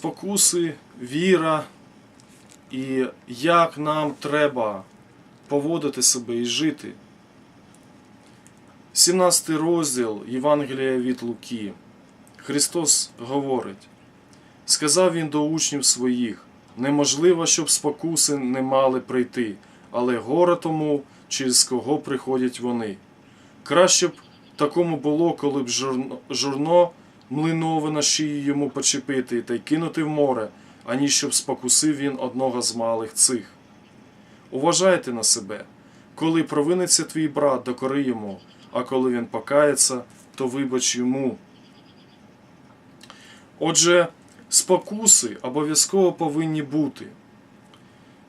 спокуси, віра і як нам треба поводити себе і жити. 17 розділ Євангелія від Луки. Христос говорить: сказав він до учнів своїх: неможливо, щоб спокуси не мали прийти, але горе тому, через кого приходять вони. Краще б такому було, коли б журно, млинове на шиї йому почепити та й кинути в море, аніж щоб спокусив він одного з малих цих. Уважайте на себе, коли провиниться твій брат, докори йому, а коли він покається, то вибач йому. Отже, спокуси обов'язково повинні бути.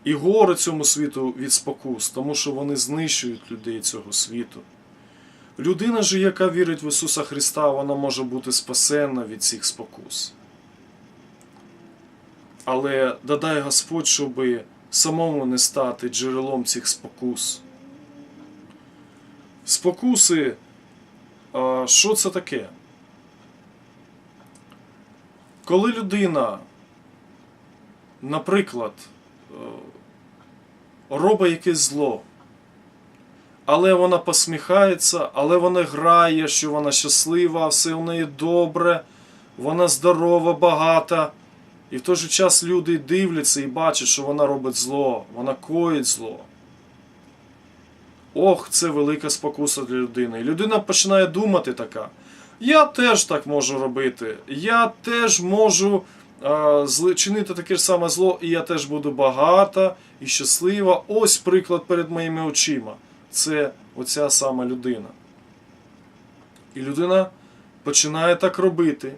І горе цьому світу від спокус, тому що вони знищують людей цього світу. Людина же, яка вірить в Ісуса Христа, вона може бути спасенна від цих спокус. Але дадай Господь, щоб самому не стати джерелом цих спокус. Спокуси, що це таке? Коли людина, наприклад, е, робить якесь зло, але вона посміхається, але вона грає, що вона щаслива, все у неї добре, вона здорова, багата. І в той же час люди дивляться і бачать, що вона робить зло, вона коїть зло. Ох, це велика спокуса для людини. І людина починає думати така. Я теж так можу робити. Я теж можу а, зли- чинити таке ж саме зло, і я теж буду багата і щаслива. Ось приклад перед моїми очима. Це оця сама людина. І людина починає так робити,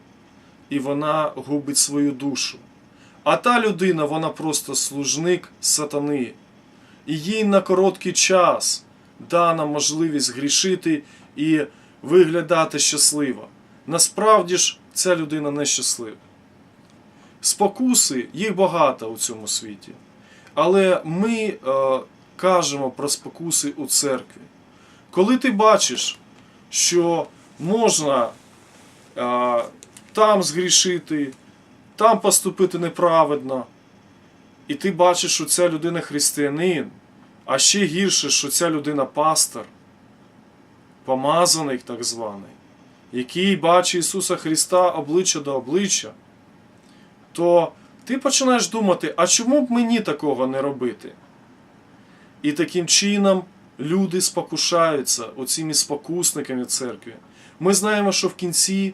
і вона губить свою душу. А та людина, вона просто служник сатани. І їй на короткий час дана можливість грішити і виглядати щасливо. Насправді ж ця людина не щаслива. Спокуси, їх багато у цьому світі. Але ми е, кажемо про спокуси у церкві. Коли ти бачиш, що можна е, там згрішити, там поступити неправедно, і ти бачиш, що ця людина християнин, а ще гірше, що ця людина пастор, помазаний так званий, який бачить Ісуса Христа обличчя до обличчя, то ти починаєш думати, а чому б мені такого не робити? І таким чином люди спокушаються оціми спокусниками церкви. Ми знаємо, що в кінці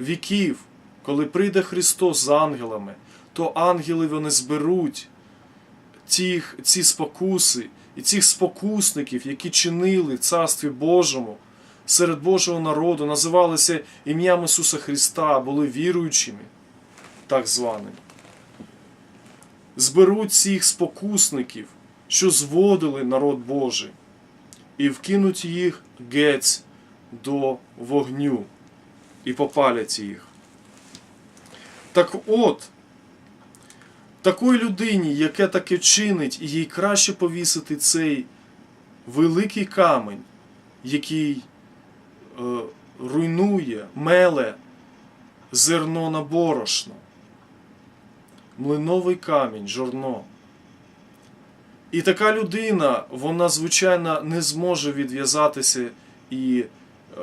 віків, коли прийде Христос з ангелами, то ангели вони зберуть тих, ці спокуси і цих спокусників, які чинили в Царстві Божому серед Божого народу, називалися ім'ям Ісуса Христа, були віруючими, так званими. Зберуть цих спокусників, що зводили народ Божий, і вкинуть їх геть до вогню і попалять їх. Так от, такої людині, яке таке чинить, їй краще повісити цей великий камень, який е, руйнує, меле зерно на борошно. Млиновий камінь, жорно. І така людина, вона, звичайно, не зможе відв'язатися і е,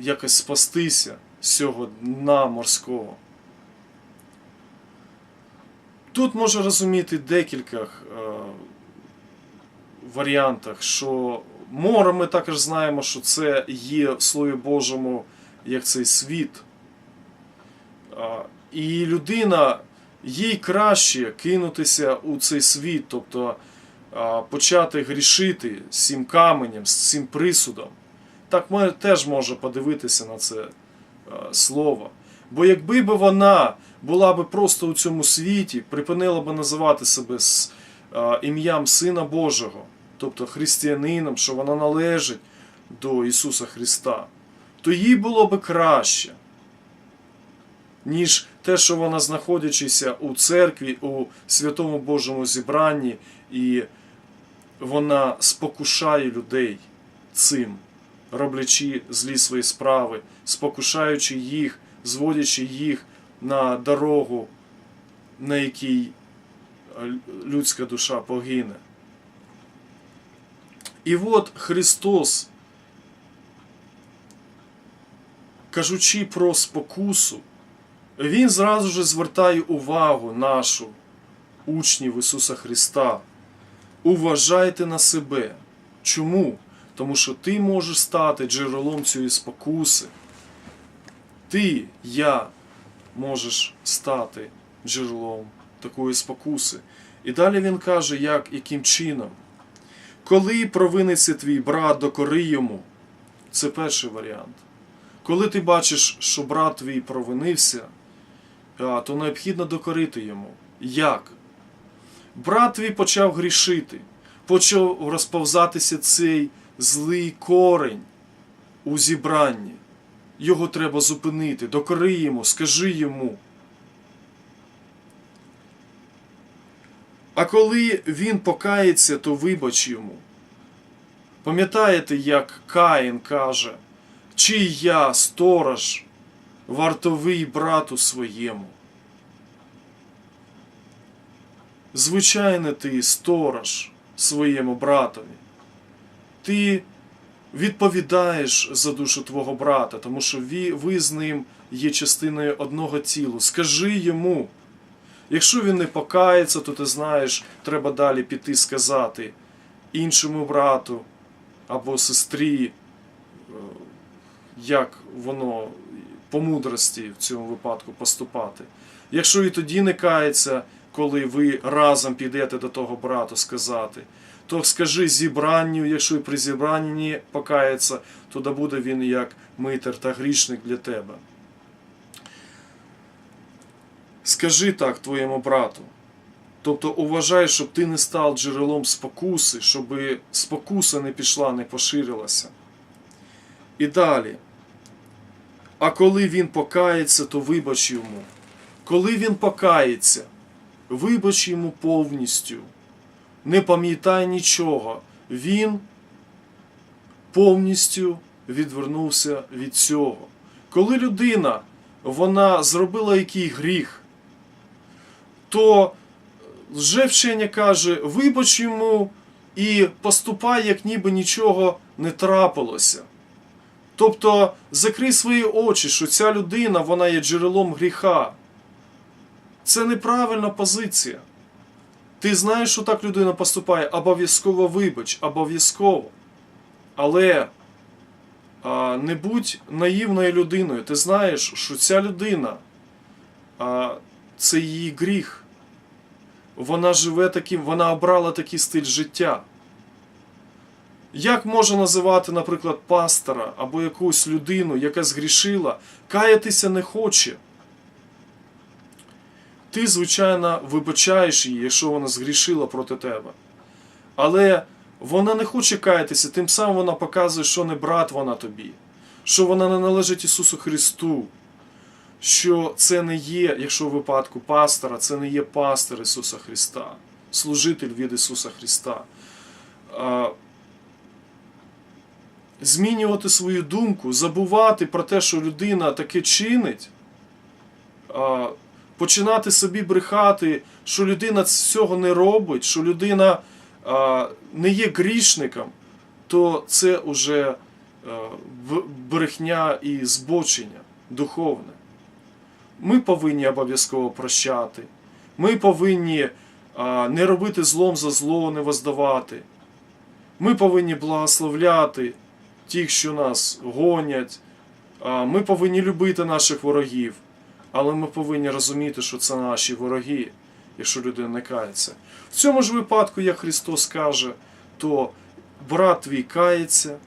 якось спастися з цього дна морського. Тут можна розуміти декілька е, варіантах, що море ми також знаємо, що це є в Слові Божому як цей світ. А, І людина, їй краще кинутися у цей світ, тобто почати грішити з цим каменем, з цим присудом. Так ми теж можемо подивитися на це слово. Бо якби би вона була би просто у цьому світі, припинила би називати себе з ім'ям Сина Божого, тобто християнином, що вона належить до Ісуса Христа, то їй було би краще, ніж те, що вона, знаходячися у церкві, у святому Божому зібранні, і вона спокушає людей цим, роблячи злі свої справи, спокушаючи їх, зводячи їх на дорогу на якій е, людська душа погине. І от Христос, кажучи про спокусу, Він зразу ж звертає увагу нашу, учнів Ісуса Христа. Уважайте на себе. Чому? Тому що ти можеш стати джерелом цієї спокуси. Ти, я, можеш стати джерелом такої спокуси. І далі він каже, як, яким чином. Коли провиниться твій брат, докори йому. Це перший варіант. Коли ти бачиш, що брат твій провинився, то необхідно докорити йому. Як? Брат твій почав грішити, почав розповзатися цей злий корень у зібранні. Його треба зупинити, докори йому, скажи йому. А коли він покається, то вибач йому. Пам'ятаєте, як Каїн каже, чий я сторож, вартовий брату своєму? Звичайно, ти сторож своєму братові. Ти відповідаєш за душу твого брата, тому що ви, з ним є частиною одного тілу. Скажи йому. Якщо він не покається, то ти знаєш, треба далі піти сказати іншому брату або сестрі, е, як воно по мудрості в цьому випадку поступати. Якщо і тоді не кається, коли ви разом підете до того брату сказати, то скажи зібранню, якщо і при зібранні покається, то да буде він як митер та грішник для тебе. Скажи так твоєму брату. Тобто уважай, щоб ти не став джерелом спокуси, щоб спокуса не пішла, не поширилася. І далі. А коли він покається, то вибач йому. Коли він покається, вибач йому повністю. Не пам'ятай нічого. Він повністю відвернувся від цього. Коли людина вона зробила який гріх, то лжевчення каже, вибач йому і поступай, як ніби нічого не трапилося. Тобто закрий свої очі, що ця людина вона є джерелом гріха. Це неправильна позиція. Ти знаєш, що так людина поступає, обов'язково вибач, обов'язково. Але а, не будь наївною людиною. Ти знаєш, що ця людина а, це її гріх. Вона живе таким, вона обрала такий стиль життя. Як можна називати, наприклад, пастора або якусь людину, яка згрішила, каятися не хоче? Ти, звичайно, вибачаєш її, якщо вона згрішила проти тебе. Але вона не хоче каятися, тим самим вона показує, що не брат вона тобі, що вона не належить Ісусу Христу, що це не є, якщо в випадку пастора, це не є пастор Ісуса Христа, служитель від Ісуса Христа. Змінювати свою думку, забувати про те, що людина таке чинить, починати собі брехати, що людина цього не робить, що людина а, не є грішником, то це вже брехня і збочення духовне. Ми повинні обов'язково прощати. Ми повинні не робити злом за зло, не воздавати. Ми повинні благословляти тих, що нас гонять. Ми повинні любити наших ворогів. Але ми повинні розуміти, що це наші вороги, якщо людина не кається. В цьому ж випадку, як Христос каже, то брат твій кається,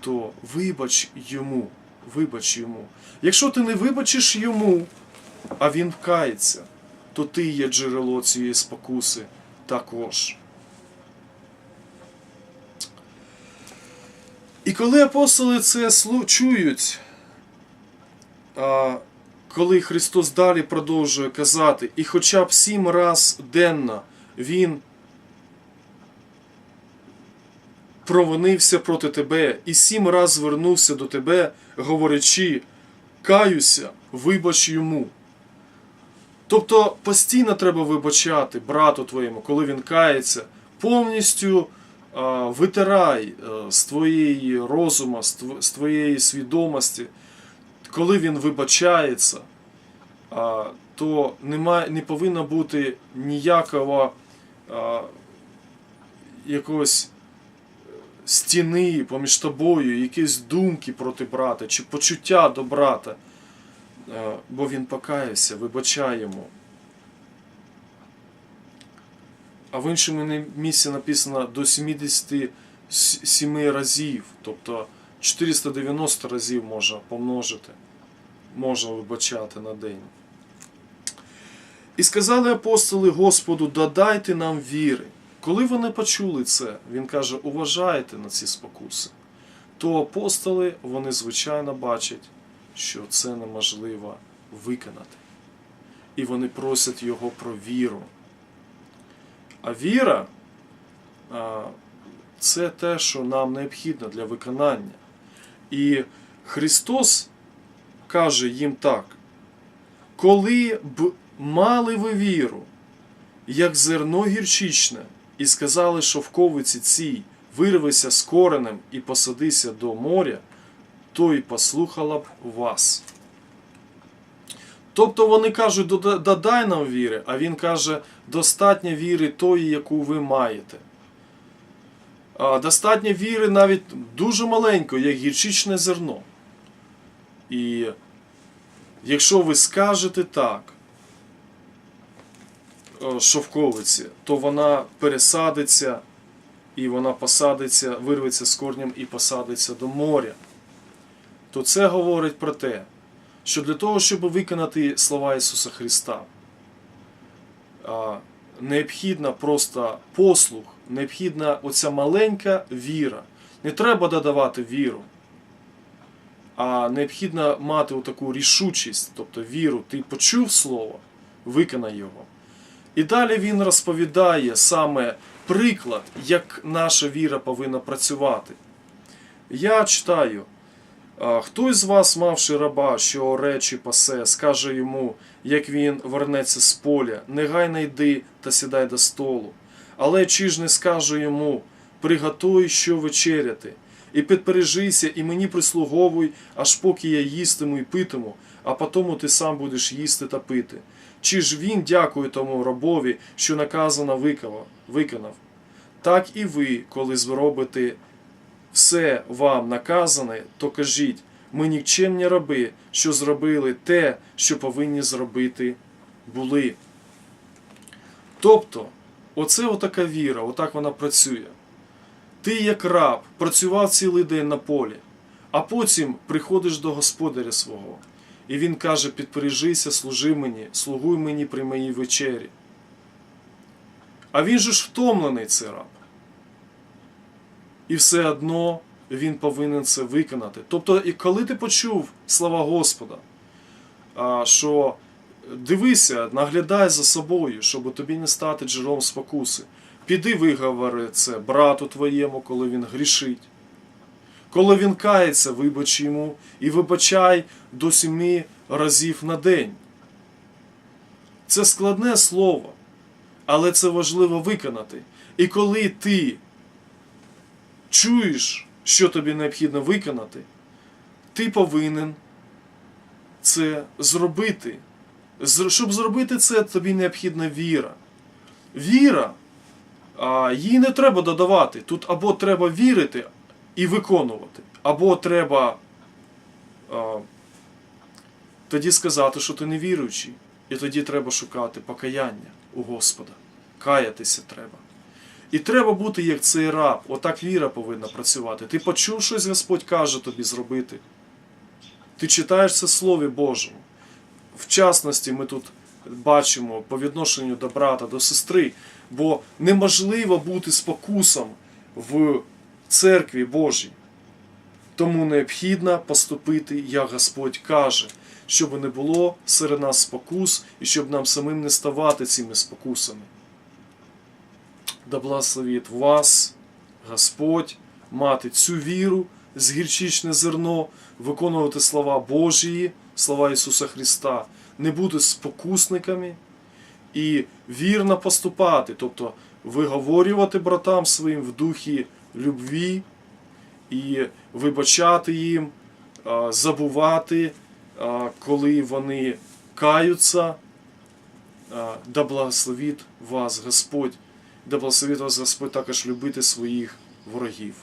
то вибач йому. Вибач йому. Якщо ти не вибачиш йому, а він кається, то ти є джерело цієї спокуси також. І коли апостоли це чують, коли Христос далі продовжує казати, і хоча б сім раз денно Він провинився проти тебе і сім раз звернувся до тебе, говорячи, каюся, вибач йому. Тобто постійно треба вибачати брату твоєму, коли він кається, повністю витирай а, з твоєї розуму, з з твоєї свідомості, коли він вибачається, то немає, не повинно бути ніякого якогось е, стіни поміж тобою, якісь думки проти брата чи почуття до брата. Е, бо він покаявся, вибачай йому. А в іншому місці написано до 77 разів, тобто 490 разів можна помножити, можна вибачати на день. І сказали апостоли Господу, додайте нам віри. Коли вони почули це, він каже, уважайте на ці спокуси. То апостоли, вони звичайно бачать, що це неможливо виконати. І вони просять його про віру. А віра це те, що нам необхідно для виконання. І Христос каже їм так: коли б мали ви віру, як зерно гірчичне, і сказали шовковиці цій, вирвися з коренем і посадися до моря, то й послухала б вас. Тобто вони кажуть, додай нам віри, а він каже, достатньо віри тої, яку ви маєте. Достатньо віри навіть дуже маленької, як гірчичне зерно. І якщо ви скажете так, шовковиці, то вона пересадиться і вона посадиться, вирветься з корнем і посадиться до моря. То це говорить про те, що для того, щоб виконати слова Ісуса Христа, необхідна просто послух, необхідна оця маленька віра. Не треба додавати віру, а необхідно мати таку рішучість, тобто віру. Ти почув слово, виконай його. І далі він розповідає саме приклад, як наша віра повинна працювати. Я читаю. Хто з вас, мавши раба, що оре чи пасе, скаже йому, як він вернеться з поля, негайно йди та сідай до столу. Але чи ж не скаже йому, приготуй, що вечеряти, і підпережися, і мені прислуговуй, аж поки я їстиму і питиму, а потому ти сам будеш їсти та пити. Чи ж він дякує тому рабові, що наказано виконав? Так і ви, коли зробите все вам наказане, то кажіть, ми нікчемні раби, що зробили те, що повинні зробити були. Тобто, оце отака віра, отак вона працює. Ти, як раб, працював цілий день на полі, а потім приходиш до господаря свого. І він каже: підпережися, служи мені, слугуй мені при моїй вечері. А він же ж втомлений цей раб. І все одно він повинен це виконати. Тобто, і коли ти почув слова Господа, що дивися, наглядай за собою, щоб тобі не стати джерелом спокуси. Піди виговори це брату твоєму, коли він грішить. Коли він кається, вибач йому і вибачай до семи разів на день. Це складне слово, але це важливо виконати. І коли ти чуєш, що тобі необхідно виконати, ти повинен це зробити. Щоб зробити це, тобі необхідна віра. Віра, її не треба додавати. Тут або треба вірити і виконувати, або треба тоді сказати, що ти не віруючий, і тоді треба шукати покаяння у Господа. Каятися треба. І треба бути як цей раб. Отак віра повинна працювати. Ти почув щось Господь каже тобі зробити. Ти читаєш це Слові Божому. В частності, ми тут бачимо по відношенню до брата, до сестри, бо неможливо бути спокусом в церкві Божій. Тому необхідно поступити, як Господь каже, щоб не було серед нас спокус і щоб нам самим не ставати цими спокусами. Да благословить вас, Господь, мати цю віру, з гірчичне зерно, виконувати слова Божії, слова Ісуса Христа, не бути спокусниками і вірно поступати, тобто виговорювати братам своїм в духі любві і вибачати їм, забувати, коли вони каються. Да благословить вас Господь, да благословить вас Господь також любити своїх ворогів.